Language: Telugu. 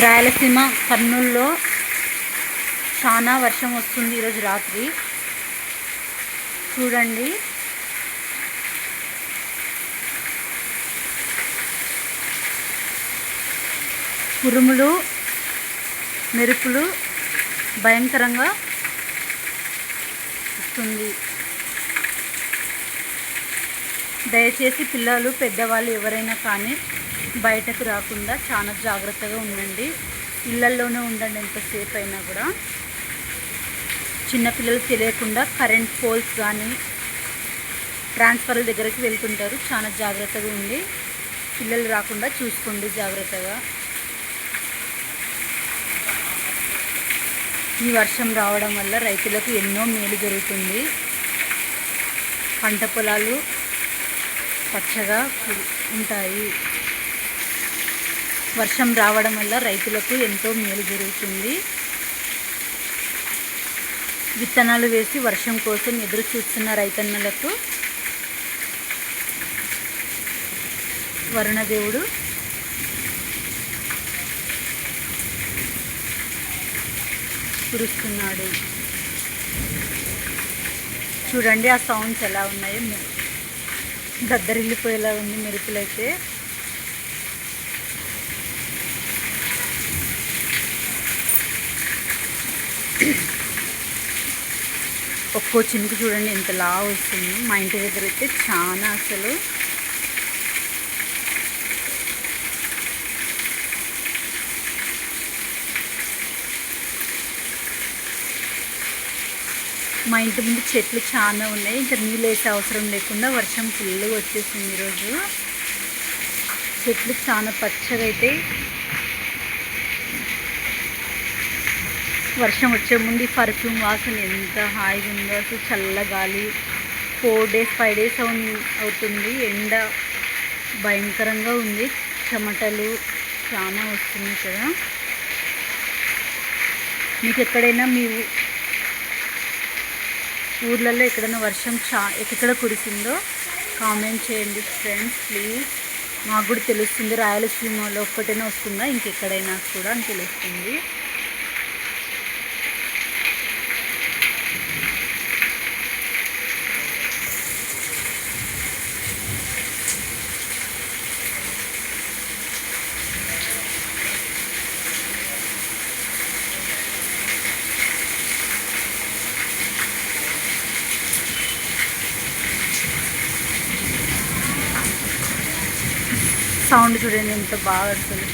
రాయలసీమ కర్నూల్లో చాలా వర్షం వస్తుంది ఈరోజు రాత్రి. చూడండి. ఉరుములు మెరుపులు భయంకరంగా వస్తుంది. దయచేసి పిల్లలు పెద్దవాళ్ళు ఎవరైనా కానీ బయటకు రాకుండా చాలా జాగ్రత్తగా ఉండండి. ఇళ్ళల్లోనే ఉండండి ఎంతసేపు అయినా కూడా. చిన్నపిల్లలు తెలియకుండా కరెంట్ పోల్స్ కానీ ట్రాన్స్ఫర్ల దగ్గరికి వెళ్తుంటారు. చాలా జాగ్రత్తగా ఉండి పిల్లలు రాకుండా చూసుకోండి జాగ్రత్తగా. ఈ వర్షం రావడం వల్ల రైతులకు ఎన్నో మేలు జరుగుతుంది. పంట పొలాలు పచ్చగా ఉంటాయి. వర్షం రావడం వల్ల రైతులకు ఎంతో మేలు జరుగుతుంది. విత్తనాలు వేసి వర్షం కోసం ఎదురు చూస్తున్న రైతన్నలకు వరుణదేవుడు కురుస్తున్నాడు. చూడండి ఆ సౌండ్స్ ఎలా ఉన్నాయో. దద్దరిల్లిపోయేలా ఉంది మెరుపులైతే. ఒక్కో చినుకు చూడండి ఎంత లా వస్తుంది. మా ఇంటి దగ్గర అయితే చాలా అసలు. మా ఇంటి ముందు చెట్లు చాలా ఉన్నాయి. ఇంకా నీళ్ళు వేసే అవసరం లేకుండా వర్షం ఫుల్గా వచ్చేసింది ఈరోజు. చెట్లు చాలా పచ్చగా అయితే వర్షం వచ్చే ముందు పర్ఫ్యూమ్ వాసన ఎంత హాయిగా ఉందో అసలు చల్ల గాలి. ఫోర్ డేస్ ఫైవ్ డేస్ అవుతుంది. ఎండ భయంకరంగా ఉంది. చెమటలు చాలా వస్తుంది కదా. మీకు ఎక్కడైనా మీ ఊర్లలో ఎక్కడైనా వర్షం చా ఎక్కడ కురిసిందో కామెంట్ చేయండి ఫ్రెండ్స్ ప్లీజ్. మాకు కూడా తెలుస్తుంది. రాయలసీమలో ఒక్కటైనా వస్తుందా? ఇంకెక్కడైనా కూడా అని తెలుస్తుంది. సౌండ్ చూడండి ఎంత బాగా వస్తుంది